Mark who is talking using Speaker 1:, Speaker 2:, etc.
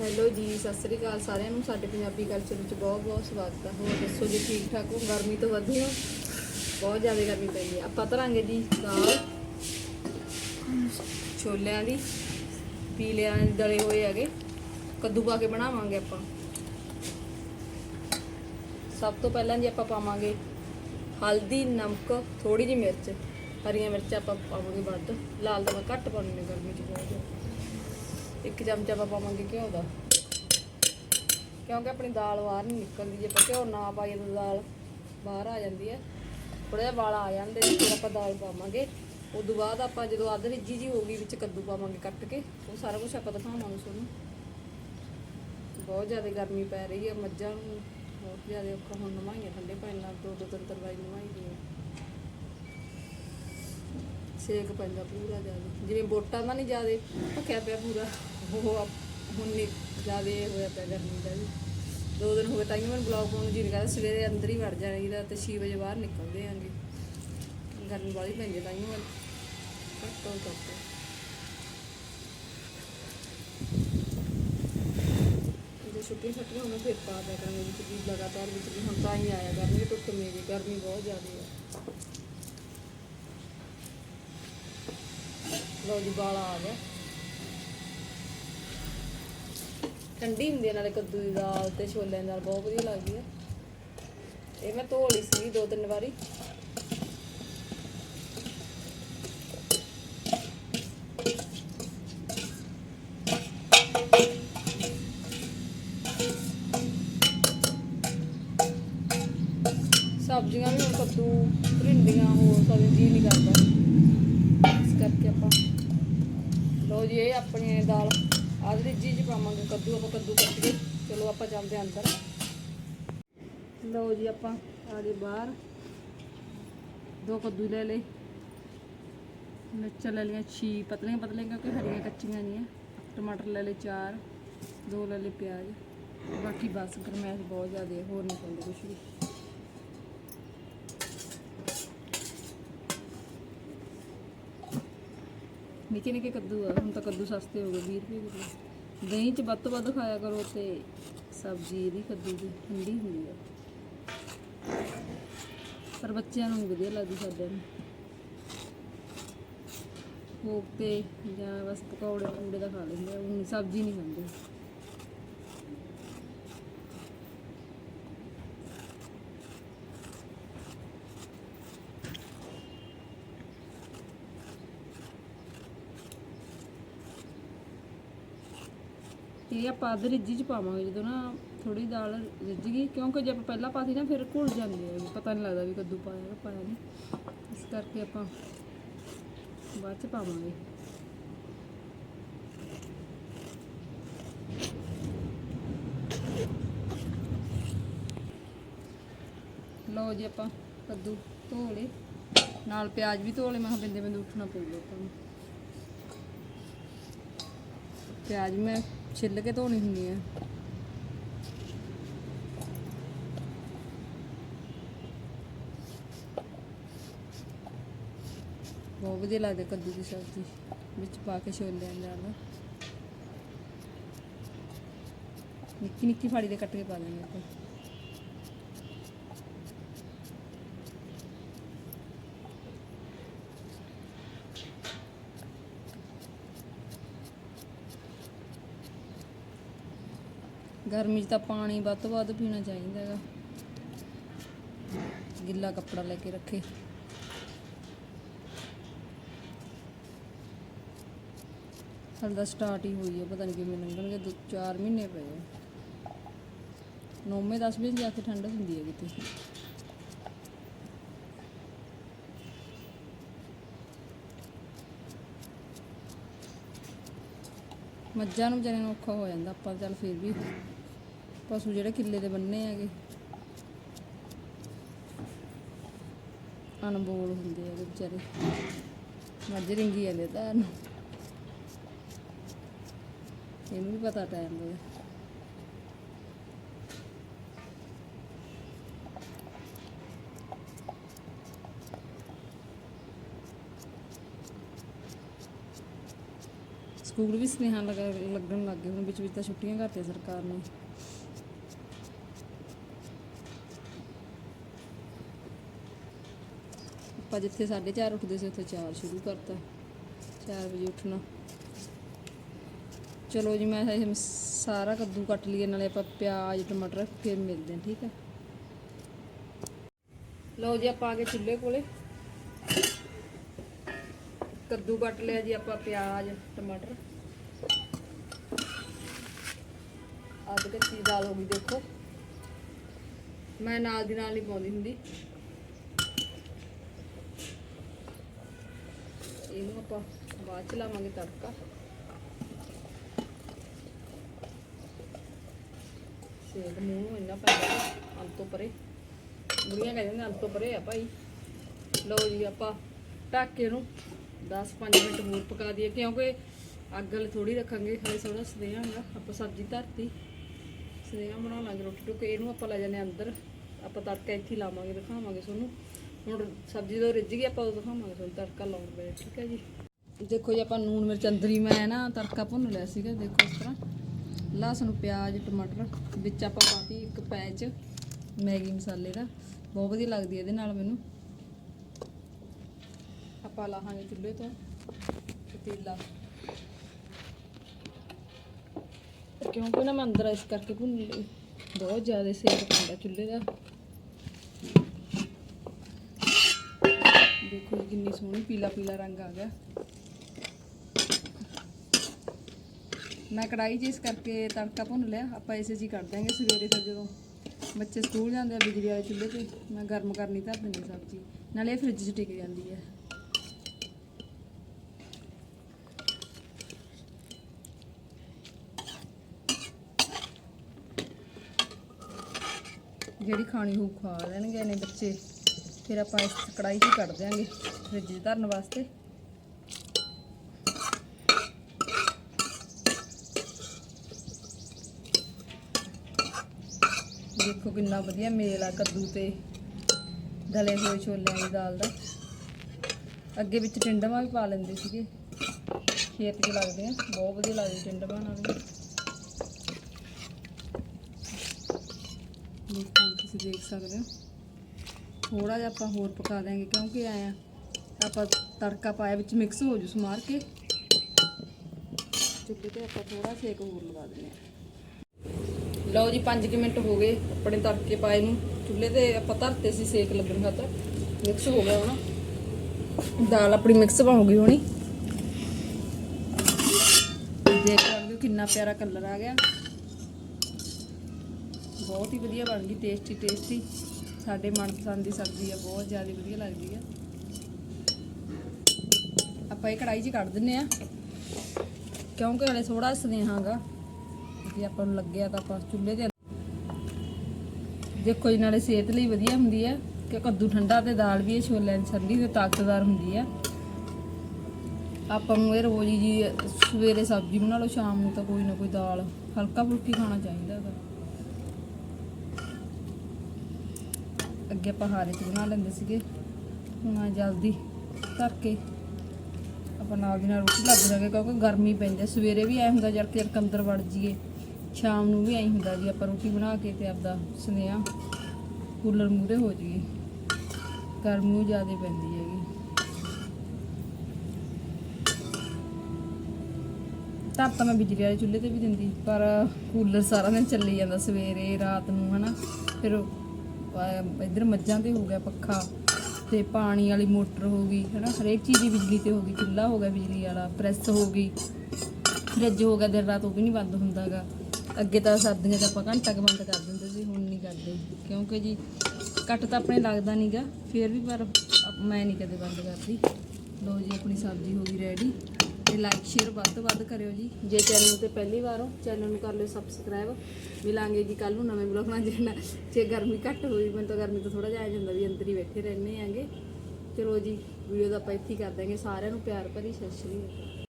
Speaker 1: Hello ਜੀ, ਸਤਿ ਸ੍ਰੀ ਅਕਾਲ ਸਾਰਿਆਂ ਨੂੰ। ਸਾਡੇ ਪੰਜਾਬੀ ਕਲਚਰ ਵਿੱਚ ਬਹੁਤ ਬਹੁਤ ਸਵਾਗਤ ਹੈ ਹੋਰ ਦੱਸੋ ਜੀ, ਠੀਕ ਠਾਕ ਹੋ? ਗਰਮੀ ਤੋਂ ਵਧੇ ਹੋ? ਬਹੁਤ ਜ਼ਿਆਦਾ ਗਰਮੀ ਪਈ ਹੈ। ਆਪਾਂ ਤਰਾਂਗੇ ਜੀ ਦਾਲ। ਛੋਲਿਆਂ ਦੀ। ਪੀਲਿਆਂ ਦੇ ਦਲੇ ਹੋਏ ਹੈਗੇ। ਕੱਦੂ ਪਾ ਕੇ ਬਣਾਵਾਂਗੇ ਆਪਾਂ। ਸਭ ਤੋਂ ਪਹਿਲਾਂ ਜੀ ਆਪਾਂ ਪਾਵਾਂਗੇ ਹਲਦੀ, ਨਮਕ ਥੋੜੀ ਜਿਹੀ ਮਿਰਚ। ਹਰੀਆਂ ਮਿਰਚਾਂ ਆਪਾਂ ਪਾਵਾਂਗੇ ਵੱਧ। ਲਾਲ ਤਾਂ ਘੱਟ ਪਾਉਣੀ ਨੇ ਗਰਮੀ 'ਚ ਬਹੁਤ ਇੱਕ ਚਮਚਾ ਆਪਾਂ ਪਾਵਾਂਗੇ ਘਿਓ ਦਾ। ਕਿਉਂਕਿ ਆਪਣੀ ਦਾਲ ਬਾਹਰ ਨਹੀਂ ਨਿਕਲਦੀ, ਜੇ ਆਪਾਂ ਘਿਓ ਨਾ ਪਾਈਏ ਤਾਂ ਦਾਲ ਬਾਹਰ ਆ ਜਾਂਦੀ ਹੈ। ਥੋੜਾ ਜਿਹਾ ਵਾਲਾ ਆ ਜਾਂਦੇ ਫਿਰ ਆਪਾਂ ਦਾਲ ਪਾਵਾਂਗੇ। ਉਸ ਤੋਂ ਬਾਅਦ ਆਪਾਂ ਜਦੋਂ ਅੱਧ ਰਿੱਜੀ ਜੀ ਹੋ ਗਈ, ਵਿੱਚ ਕੱਦੂ ਪਾਵਾਂਗੇ ਕੱਟ ਕੇ। ਉਹ ਸਾਰਾ ਕੁਝ ਆਪਾਂ ਦਿਖਾਵਾਂਗੇ ਤੁਹਾਨੂੰ। ਬਹੁਤ ਜ਼ਿਆਦਾ ਗਰਮੀ ਪੈ ਰਹੀ ਹੈ, ਮੱਝਾਂ ਨੂੰ ਬਹੁਤ ਜ਼ਿਆਦਾ ਔਖਾ ਹੁਣ ਨਵਾਈਆਂ, ਠੰਡੇ ਪਾਣੀ ਨਾਲ ਦੋ ਦੋ ਤਿੰਨ ਤਿੰਨ ਵਾਰੀ ਨਵਾਈ ਦੀਆਂ ਸੇਕ ਪੈਂਦਾ ਪੂਰਾ ਜ਼ਿਆਦਾ। ਜਿਵੇਂ ਵੋਟਾਂ ਦਾ ਨਹੀਂ ਜ਼ਿਆਦਾ ਭੱਖਿਆ ਪਿਆ ਪੂਰਾ। ਉਹ ਆਪ- ਹੁਣ ਨਹੀਂ ਜ਼ਿਆਦਾ ਹੋਇਆ ਪਿਆ ਗਰਮੀ ਦਾ ਵੀ। ਦੋ ਦਿਨ ਹੋ ਗਏ ਤਾਂ ਹੀ ਮੈਨੂੰ ਬਲੌਗ ਪਾਉਣ ਨੂੰ ਜੀ ਨਹੀਂ ਕਰਦਾ, ਸਵੇਰੇ ਅੰਦਰ ਹੀ ਵੜ ਜਾਈਦਾ ਤੇ 6 ਵਜੇ ਬਾਹਰ ਨਿਕਲਦੇ ਆਂਗੇ। ਗਰਮੀ ਵਾਲੀ ਪੈਂਦੀ ਤਾਂ ਹੀ ਘੱਟ ਤੋਂ ਘੱਟ। ਜੇ ਛੁੱਟੀਆਂ ਛੁੱਟੀਆਂ ਹੋਣ ਫਿਰ ਪਾ ਦਿਆ ਕਰਾਂਗੇ ਵਿੱਚ ਵੀ, ਲਗਾਤਾਰ ਵਿੱਚ ਵੀ, ਹੁਣ ਤਾਂ ਹੀ ਆਇਆ ਗਰਮੀ ਟੁੱਟ ਮੇਰੀ ਗਰਮੀ ਬਹੁਤ ਜ਼ਿਆਦਾ ਹੈ ਲਓ ਜੀ ਬਾਲਾ ਆ ਗਿਆ। ਠੰਡੀ ਹੁੰਦੀ ਹੈ ਨਾਲੇ ਕੱਦੂ ਦੀ ਦਾਲ ਤੇ ਛੋਲਿਆਂ ਦੀ ਦਾਲ ਬਹੁਤ ਵਧੀਆ ਲੱਗਦੀ ਹੈ ਇਹ ਮੈਂ ਧੋ ਲਈ ਸੀ ਦੋ ਤਿੰਨ ਵਾਰੀ। ਸਬਜ਼ੀਆਂ ਵੀ ਹੁਣ ਕੱਦੂ, ਭਿੰਡੀਆਂ, ਹੋਰ ਸਬਜ਼ੀ ਜੀ ਨਹੀਂ ਕਰਦਾ। ਇਸ ਕਰਕੇ ਆਪਾਂ ਲੋ ਜੀ, ਇਹ ਆਪਣੀ ਦਾਲ ਆਦਰੀ ਜੀ ਚ ਪਾਵਾਂਗੇ, ਕੱਦੂ ਆਪਾਂ ਕੱਦੂ ਕੱਟ ਕੇ, ਚਲੋ ਆਪਾਂ ਚੱਲਦੇ ਹਾਂ ਅੰਦਰ। ਲਓ ਜੀ ਆਪਾਂ ਆ ਗਏ ਬਾਹਰ। ਦੋ ਕੱਦੂ ਲੈ ਲਏ। ਮਿਰਚਾਂ ਲੈ ਲਈਆਂ, ਛੀ ਪਤਲੀਆਂ ਪਤਲੀਆਂ ਕਿਉਂਕਿ ਹਰੀਆਂ ਕੱਚੀਆਂ ਨਹੀਂ ਆ। ਟਮਾਟਰ ਲੈ ਲਏ ਚਾਰ, ਦੋ ਲੈ ਲਏ ਪਿਆਜ਼। ਬਾਕੀ ਬਸ, ਗਰਮੈਸ਼ ਬਹੁਤ ਜ਼ਿਆਦਾ ਹੈ ਹੋਰ ਨਹੀਂ ਪਾਉਂਦੇ ਕੁਛ ਵੀ। ਨਿੱਕੇ ਨਿੱਕੇ ਕੱਦੂ ਆ? ਹੁਣ ਤਾਂ ਕੱਦੂ ਸਸਤੇ ਹੋ ਗਏ 20 ਰੁਪਏ ਕਿਲੋ। ਦਹੀਂ ਚ ਵੱਧ ਤੋਂ ਵੱਧ ਖਾਇਆ ਕਰੋ ਤੇ ਸਬਜ਼ੀ ਇਹਦੀ ਕੱਦੂ ਦੀ ਠੰਡੀ ਹੁੰਦੀ ਆ। ਪਰ ਬੱਚਿਆਂ ਨੂੰ ਵਧੀਆ ਲੱਗਦੀ ਸਾਡੇ ਨੂੰ। ਕੋਕ ਜਾਂ ਬਸ ਪਕੌੜੇ ਪਕੌੜੇ ਦਾ ਖਾ ਲੈਂਦੇ ਆ ਉਹ ਸਬਜ਼ੀ ਨਹੀਂ ਖਾਂਦੇ। ਇਹ ਆਪਾਂ ਅੱਧ ਰਿੱਝੀ ਚ ਪਾਵਾਂਗੇ, ਜਦੋਂ ਨਾ ਥੋੜੀ ਦਾਲ ਰਿੱਝ ਗਈ, ਕਿਉਂਕਿ ਜੇ ਆਪਾਂ ਪਹਿਲਾਂ ਪਾਤੀ ਨਾ, ਫਿਰ ਘੁਲ ਜਾਂਦੀ ਹੈ ਪਤਾ ਨਹੀਂ ਲੱਗਦਾ ਵੀ ਕੱਦੂ ਪਾਇਆ ਕਿ ਪਾਇਆ ਨਹੀਂ ਇਸ ਕਰਕੇ ਆਪਾਂ ਬਾਅਦ ਚ ਪਾਵਾਂਗੇ। ਲਓ ਜੀ ਆਪਾਂ ਕੱਦੂ ਧੋ ਲਏ। ਨਾਲ ਪਿਆਜ਼ ਵੀ ਧੋ ਲਏ, ਮੈਂ ਕਿਹਾ ਬਿੰਦੇ ਬਿੰਦੇ ਉੱਠਣਾ ਪਊਗਾ ਆਪਾਂ ਨੂੰ। ਪਿਆਜ਼ ਮੈਂ ਛਿੱਲ ਕੇ ਧੋਣੀ ਹੁੰਦੀ ਆ। ਬਹੁਤ ਵਧੀਆ ਲੱਗਦਾ ਕੱਦੂ ਦੀ ਸਬਜ਼ੀ, ਵਿੱਚ ਪਾ ਕੇ ਛੋਲਿਆਂ ਦਾ ਨਾਲ ਨਿੱਕੀ ਨਿੱਕੀ ਫਾੜੀ ਦੇ ਕੱਟ ਕੇ ਪਾ ਦਾਂਗੇ ਆਪਾਂ। ਗਰਮੀ 'ਚ ਤਾਂ ਪਾਣੀ ਵੱਧ ਤੋਂ ਵੱਧ ਪੀਣਾ ਚਾਹੀਦਾ ਹੈਗਾ। ਗਿੱਲਾ ਕੱਪੜਾ ਲੈ ਕੇ ਰੱਖੇ। ਹਾਲੇ ਤਾਂ ਸਟਾਰਟ ਹੀ ਹੋਈ ਹੈ ਪਤਾ ਨਹੀਂ ਕਿਵੇਂ ਲੰਘਣਗੇ, ਦੋ ਚਾਰ ਮਹੀਨੇ ਪਏ ਆ। ਨੌਵੇਂ ਦਸਵੇਂ 'ਚ ਜਾ ਕੇ ਠੰਡ ਹੁੰਦੀ ਹੈ ਕਿਤੇ। ਮੱਝਾਂ ਨੂੰ ਵਿਚਾਰਿਆਂ ਨੂੰ ਔਖਾ ਹੋ ਜਾਂਦਾ, ਆਪਾਂ ਚੱਲ ਫਿਰ ਵੀ ਪਸ਼ੂ ਜਿਹੜੇ ਕਿੱਲੇ ਦੇ ਬੰਨੇ ਹੈਗੇ। ਅਨਬੋਲ ਹੁੰਦੇ ਹੈਗੇ ਵਿਚਾਰੇ। ਮੱਝ ਰਿੰਗੀ ਜਾਂਦੇ ਤਾਂ ਇਹਨੂੰ ਵੀ ਪਤਾ ਟਾਈਮ ਦਾ ਸਕੂਲ ਵੀ ਸੁਨੇਹਾ ਲਗਾ ਲੱਗਣ ਲੱਗ ਹੁਣ ਵਿੱਚ ਵਿੱਚ ਤਾਂ ਛੁੱਟੀਆਂ ਕਰਤੀਆਂ ਸਰਕਾਰ ਨੇ। ਆਪਾਂ ਜਿੱਥੇ 4:30 ਉੱਠਦੇ ਸੀ, ਉੱਥੇ 4 ਸ਼ੁਰੂ ਕਰਤਾ 4 ਵਜੇ ਉੱਠਣਾ। ਚਲੋ ਜੀ, ਮੈਂ ਸਾਰਾ ਕੱਦੂ ਕੱਟ ਲਈਏ, ਨਾਲੇ ਆਪਾਂ ਪਿਆਜ਼, ਟਮਾਟਰ ਫਿਰ ਮਿਲਦੇ ਹਾਂ, ਠੀਕ ਹੈ। ਲਓ ਜੀ, ਆਪਾਂ ਆ ਗਏ ਚੁੱਲ੍ਹੇ ਕੋਲੇ। ਕੱਦੂ ਕੱਟ ਲਿਆ ਜੀ, ਆਪਾਂ ਪਿਆਜ਼, ਟਮਾਟਰ। ਅੱਧ ਕੱਚੀ ਦਾਲ ਹੋ ਗਈ, ਦੇਖੋ। ਮੈਂ ਨਾਲ ਦੀ ਨਾਲ ਨਹੀਂ ਪਾਉਂਦੀ ਹੁੰਦੀ। ਇਹਨੂੰ ਆਪਾਂ ਬਾਅਦ ਚ ਲਾਵਾਂਗੇ ਤੜਕਾ। ਸੇਕ ਮੂੰਹ ਨੂੰ ਇੰਨਾ ਪੈਂਦਾ ਅੰਤ ਤੋਂ ਪਰੇ। ਬੁੜੀਆਂ ਕਹਿੰਦੇ ਨੇ ਅੰਤ ਤੋਂ ਪਰੇ ਆ ਭਾਈ। ਲਓ ਜੀ, ਆਪਾਂ ਢਾਕੇ ਨੂੰ 10-5 ਮਿੰਟ ਹੋਰ ਪਕਾ ਦਈਏ, ਕਿਉਂਕਿ ਅੱਗ ਵਾਲੇ ਥੋੜੀ ਰੱਖਾਂਗੇ, ਹਲੇ ਥੋੜਾ ਸਦੇਹਾਂਗਾ ਆਪਾਂ ਸਬਜ਼ੀ ਧਰਤੀ ਸਦੇਹਾ ਬਣਾਵਾਂਗੇ ਰੋਟੀ ਟੁੱਕ, ਇਹਨੂੰ ਆਪਾਂ ਲੈ ਜਾਂਦੇ ਹਾਂ ਅੰਦਰ, ਆਪਾਂ ਤੜਕਾ ਇੱਥੇ ਲਾਵਾਂਗੇ, ਦਿਖਾਵਾਂਗੇ ਤੁਹਾਨੂੰ। ਹੁਣ ਸਬਜ਼ੀ ਜਦੋਂ ਰਿੱਝ ਗਈ, ਆਪਾਂ ਉਦੋਂ ਦਿਖਾਵਾਂਗੇ ਤੁਹਾਨੂੰ ਤੜਕਾ ਲਾਉਣ ਵੇਲੇ, ਠੀਕ ਹੈ ਜੀ? ਦੇਖੋ ਜੀ, ਆਪਾਂ ਨੂਨ ਮਿਰਚ ਅੰਦਰ ਹੀ ਮੈਂ ਨਾ ਤੜਕਾ ਭੁੰਨ ਲਿਆ ਸੀਗਾ, ਦੇਖੋ ਇਸ ਤਰ੍ਹਾਂ। ਲਸਣ, ਪਿਆਜ਼, ਟਮਾਟਰ, ਵਿੱਚ ਆਪਾਂ ਪਾਤੀ ਇੱਕ ਪੈਚ ਮੈਗੀ ਮਸਾਲੇ ਦਾ। ਬਹੁਤ ਵਧੀਆ ਲੱਗਦੀ ਹੈ ਇਹਦੇ ਨਾਲ ਮੈਨੂੰ। ਆਪਾਂ ਲਾਹਾਂਗੇ ਚੁੱਲ੍ਹੇ ਤੋਂ, ਪਤੀਲਾ। ਕਿਉਂਕਿ ਨਾ ਮੈਂ ਅੰਦਰ ਇਸ ਕਰਕੇ ਭੁੰਨ ਲਈ। ਬਹੁਤ ਜ਼ਿਆਦਾ ਸੇਕ ਪੈਂਦਾ ਚੁੱਲ੍ਹੇ ਦਾ। ਦੇਖੋ ਜੀ ਕਿੰਨੀ ਸੋਹਣੀ ਪੀਲਾ ਪੀਲਾ ਰੰਗ ਆ ਗਿਆ। ਮੈਂ ਕੜਾਈ 'ਚ ਇਸ ਕਰਕੇ ਤੜਕਾ ਭੁੰਨ ਲਿਆ। ਆਪਾਂ ਇਸੇ 'ਚ ਕਰ ਦਾਂਗੇ ਸਵੇਰੇ ਫਿਰ ਜਦੋਂ ਬੱਚੇ ਸਕੂਲ ਜਾਂਦੇ ਆ, ਬਿਜਲੀ ਵਾਲੇ ਚੁੱਲ੍ਹੇ ਤੇ। ਮੈਂ ਗਰਮ ਕਰਨੀ ਧਰ ਦਿੰਦੀ ਸਬਜ਼ੀ। ਨਾਲੇ ਇਹ ਫ੍ਰਿਜ 'ਚ ਟਿਕ ਜਾਂਦੀ ਹੈ। ਜਿਹੜੀ ਖਾਣੀ ਹੋਊ ਖਾ ਲੈਣਗੇ ਨੇ ਬੱਚੇ। ਫਿਰ ਆਪਾਂ ਇਸ ਕੜਾਈ 'ਚ ਕੱਢ ਦਿਆਂਗੇ ਫ੍ਰਿਜ 'ਚ ਧਰਨ ਵਾਸਤੇ। ਦੇਖੋ ਕਿੰਨਾ ਵਧੀਆ ਮੇਲ ਆ ਕੱਦੂ ਤੇ, ਗਲੇ ਹੋਏ ਛੋਲਿਆਂ ਦੀ ਦਾਲ ਦਾ। ਅੱਗੇ ਵਿੱਚ ਟਿੰਡਮਾਂ ਵੀ ਪਾ ਲੈਂਦੇ ਸੀਗੇ। ਖੇਤ 'ਚ ਲੱਗਦੇ ਆ, ਬਹੁਤ ਵਧੀਆ ਲੱਗਦੇ ਟਿੰਡਮਾਂ ਨਾਲ ਦੇਖੋ ਤੁਸੀਂ ਦੇਖ ਸਕਦੇ ਹੋ। ਥੋੜਾ ਜਿਹਾ ਆਪਾਂ ਹੋਰ ਪਕਾ ਦਾਂਗੇ ਕਿਉਂਕਿ ਆਇਆ ਆਪਾਂ ਤੜਕਾ ਪਾਇਆ ਵਿੱਚ ਮਿਕਸ ਹੋ ਜੂ ਸਮਾਰ ਕੇ। ਚੁੱਲ੍ਹੇ ਤੇ ਆਪਾਂ ਥੋੜਾ ਸੇਕ ਹੋਰ ਲਗਾ ਦਿੰਦੇ ਹਾਂ। ਲਓ ਜੀ 5 ਮਿੰਟ ਹੋ ਗਏ ਆਪਣੇ ਤੜਕੇ ਪਾਏ ਨੂੰ। ਚੁੱਲ੍ਹੇ ਤੇ ਆਪਾਂ ਧਰਤੇ ਸੀ ਸੇਕ ਲੱਗਣ ਖਾਤਰ। ਮਿਕਸ ਹੋ ਗਿਆ ਹੁਣ। ਦਾਲ ਆਪਣੀ ਮਿਕਸ ਹੋ ਗਈ ਹੋਣੀ। ਦੇਖ ਸਕਦੇ ਹੋ ਕਿੰਨਾ ਪਿਆਰਾ ਕਲਰ ਆ ਗਿਆ। ਬਹੁਤ ਹੀ ਵਧੀਆ ਬਣ ਗਈ ਟੇਸਟੀ ਟੇਸਟੀ ਸਾਡੇ ਮਨਪਸੰਦ ਦੀ ਸਬਜ਼ੀ ਆ, ਬਹੁਤ ਜ਼ਿਆਦਾ ਵਧੀਆ ਲੱਗਦੀ ਆ। ਆਪਾਂ ਇਹ ਕੜਾਈ 'ਚ ਕੱਢ ਦਿੰਨੇ ਆ। ਕਿਉਂਕਿ ਹਲੇ ਥੋੜਾ ਸਨੇਹਾਗਾ ਜੇ ਆਪਾਂ ਨੂੰ ਲੱਗਿਆ ਤਾਂ ਆਪਾਂ ਚੁੱਲ੍ਹੇ ਤੇ ਦੇਖੋ ਜੀ, ਨਾਲੇ ਸਿਹਤ ਲਈ ਵਧੀਆ ਹੁੰਦੀ ਹੈ ਕਿ ਕੱਦੂ ਠੰਡਾ ਤੇ ਦਾਲ ਵੀ ਇਹ ਛੋਲਿਆਂ ਦੀ ਸਰਦੀ ਤੇ ਤਾਕਤਦਾਰ ਹੁੰਦੀ ਹੈ ਆਪਾਂ ਨੂੰ ਇਹ ਰੋਜ਼ ਜੀ, ਸਵੇਰੇ ਸਬਜ਼ੀ ਬਣਾ ਲਓ, ਸ਼ਾਮ ਨੂੰ ਤਾਂ ਕੋਈ ਨਾ ਕੋਈ ਦਾਲ ਹਲਕਾ ਫੁਲਕੀ ਖਾਣਾ ਚਾਹੀਦਾ ਹੈਗਾ। ਅੱਗੇ ਆਪਾਂ ਹਾਰੇ ਚ ਬਣਾ ਲੈਂਦੇ ਸੀਗੇ। ਹੁਣ ਆ ਜਲਦੀ ਧਰ ਕੇ ਆਪਾਂ ਨਾਲ ਦੀ ਨਾਲ ਰੋਟੀ ਲੱਗ ਜਾਗੇ ਕਿਉਂਕਿ ਗਰਮੀ ਪੈਂਦੀ ਸਵੇਰੇ ਵੀ ਐ ਹੁੰਦਾ ਜਰ ਕੇ ਅੰਦਰ ਵੜ ਜੀਏ ਸ਼ਾਮ ਨੂੰ ਵੀ ਐਂ ਹੁੰਦਾ ਜੀ, ਆਪਾਂ ਰੋਟੀ ਬਣਾ ਕੇ ਤੇ ਆਪਦਾ ਸੁਨੇਹਾ ਕੂਲਰ ਮੂਰੇ ਹੋ ਜਾਈਏ। ਗਰਮੀ ਜ਼ਿਆਦਾ ਪੈਂਦੀ ਹੈਗੀ। ਤਾਂ ਤਾਂ ਮੈਂ ਬਿਜਲੀ ਵਾਲੇ ਚੁੱਲ੍ਹੇ ਤੇ ਵੀ ਦਿੰਦੀ, ਪਰ ਕੂਲਰ ਸਾਰਾ ਦਿਨ ਚੱਲੀ ਜਾਂਦਾ ਸਵੇਰੇ, ਰਾਤ ਨੂੰ, ਹਨਾ। ਫਿਰ ਇੱਧਰ ਮੱਝਾਂ ਤੇ ਹੋ ਗਿਆ ਪੱਖਾ ਤੇ ਪਾਣੀ ਵਾਲੀ ਮੋਟਰ ਹੋ ਗਈ, ਹਨਾ? ਹਰੇਕ ਚੀਜ਼ ਦੀ ਬਿਜਲੀ ਤੇ ਹੋ ਗਈ, ਚੁੱਲ੍ਹਾ ਹੋ ਗਿਆ ਬਿਜਲੀ ਵਾਲਾ, ਪ੍ਰੈਸ ਹੋ ਗਈ, ਫ੍ਰਿਜ ਹੋ ਗਿਆ, ਦਿਨ ਰਾਤ ਉਹ ਵੀ ਨਹੀਂ ਬੰਦ ਹੁੰਦਾਗਾ। ਅੱਗੇ ਤਾਂ ਸਰਦੀਆਂ 'ਚ ਆਪਾਂ ਘੰਟਾ ਕੁ ਬੰਦ ਕਰ ਦਿੰਦੇ ਸੀ, ਹੁਣ ਨਹੀਂ ਕਰਦੇ। ਕਿਉਂਕਿ ਜੀ ਕੱਟ ਤਾਂ ਆਪਣੇ ਲੱਗਦਾ ਨਹੀਂਗਾ ਫਿਰ ਵੀ ਪਰ ਮੈਂ ਨਹੀਂ ਕਦੇ ਬੰਦ ਕਰਦੀ। ਲੋ ਜੀ, ਆਪਣੀ ਸਬਜ਼ੀ ਹੋ ਗਈ ਰੈਡੀ ਤੇ ਲਾਈਕ ਸ਼ੇਅਰ ਵੱਧ ਤੋਂ ਵੱਧ ਕਰਿਓ ਜੀ। ਜੇ ਚੈਨਲ ਤੇ ਪਹਿਲੀ ਵਾਰ ਹੋ ਚੈਨਲ ਨੂੰ ਕਰ ਲਿਓ ਸਬਸਕ੍ਰਾਈਬ ਮਿਲਾਂਗੇ ਜੀ ਕੱਲ ਨੂੰ ਨਵੇਂ ਬਲੌਗ ਨਾਲ ਜਿਹੜਾ ਜੇ ਗਰਮੀ ਘੱਟ ਹੋਈ, ਮੈਨੂੰ ਤਾਂ ਗਰਮੀ ਤੋਂ ਥੋੜਾ ਜਿਹਾ ਆ ਜਾਂਦਾ ਵੀ ਅੰਦਰ ਹੀ ਬੈਠੇ ਰਹਿੰਦੇ ਆਂਗੇ ਚਲੋ ਜੀ ਵੀਡੀਓ ਦਾ ਆਪਾਂ ਇੱਥੇ ਹੀ ਕਰ ਦਾਂਗੇ ਸਾਰਿਆਂ ਨੂੰ ਪਿਆਰ ਭਰੀ ਸਤਿ ਸ਼੍ਰੀ ਅਕਾਲ।